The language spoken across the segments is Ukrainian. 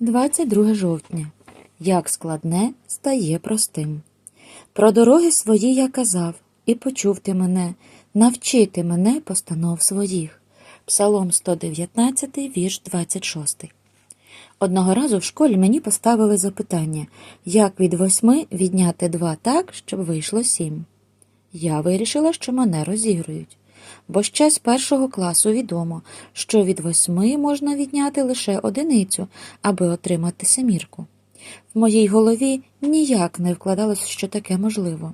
22 жовтня. Як складне стає простим. Про дороги свої я казав, і почув ти мене, навчити мене постанов своїх. Псалом 119, вірш 26. Одного разу в школі мені поставили запитання, як від восьми відняти два так, щоб вийшло сім. Я вирішила, що мене розігрують, бо ще з першого класу відомо, що від восьми можна відняти лише одиницю, аби отримати семірку. В моїй голові ніяк не вкладалось, що таке можливо.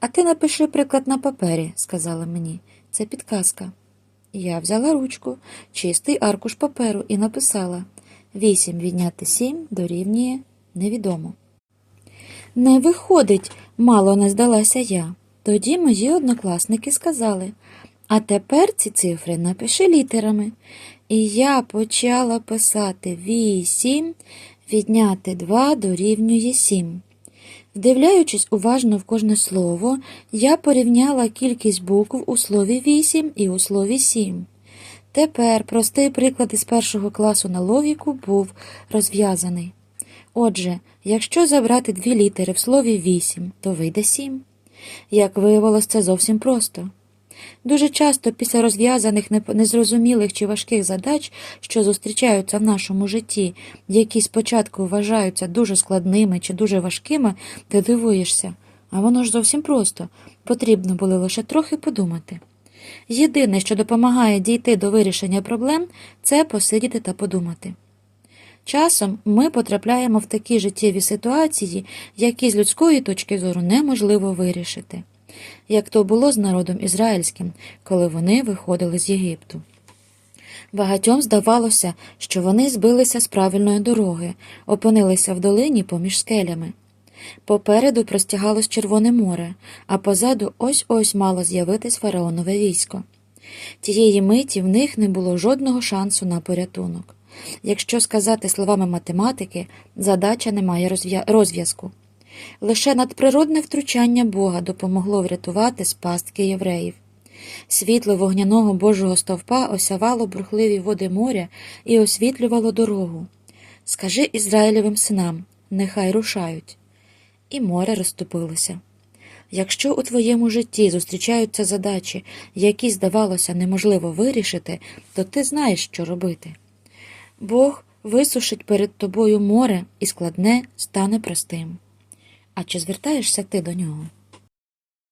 А ти напиши приклад на папері, сказала мені. Це підказка. Я взяла ручку, чистий аркуш паперу і написала вісім відняти сім дорівнює невідомо. Не виходить, мало не здалася я. Тоді мої однокласники сказали а тепер ці цифри напиши літерами. І я почала писати вісім, відняти два дорівнює сім. Вдивляючись уважно в кожне слово, я порівняла кількість букв у слові вісім і у слові сім. Тепер простий приклад із першого класу на логіку був розв'язаний. Отже, якщо забрати дві літери в слові вісім, то вийде сім. Як виявилось, це зовсім просто. Дуже часто після розв'язаних незрозумілих чи важких задач, що зустрічаються в нашому житті, які спочатку вважаються дуже складними чи дуже важкими, ти дивуєшся. А воно ж зовсім просто. Потрібно було лише трохи подумати. Єдине, що допомагає дійти до вирішення проблем, це посидіти та подумати. Часом ми потрапляємо в такі життєві ситуації, які з людської точки зору неможливо вирішити, як то було з народом ізраїльським, коли вони виходили з Єгипту. Багатьом здавалося, що вони збилися з правильної дороги, опинилися в долині поміж скелями. Попереду простягалось Червоне море, а позаду ось ось мало з'явитись фараонове військо. Тієї миті в них не було жодного шансу на порятунок. Якщо сказати словами математики, задача не має розв'язку. Лише надприродне втручання Бога допомогло врятувати з пастки євреїв. Світло вогняного Божого стовпа осявало бурхливі води моря і освітлювало дорогу. Скажи Ізраїлевим синам, нехай рушають. І море розступилося. Якщо у твоєму житті зустрічаються задачі, які, здавалося, неможливо вирішити, то ти знаєш, що робити. Бог висушить перед тобою море, і складне стане простим. А чи звертаєшся ти до нього?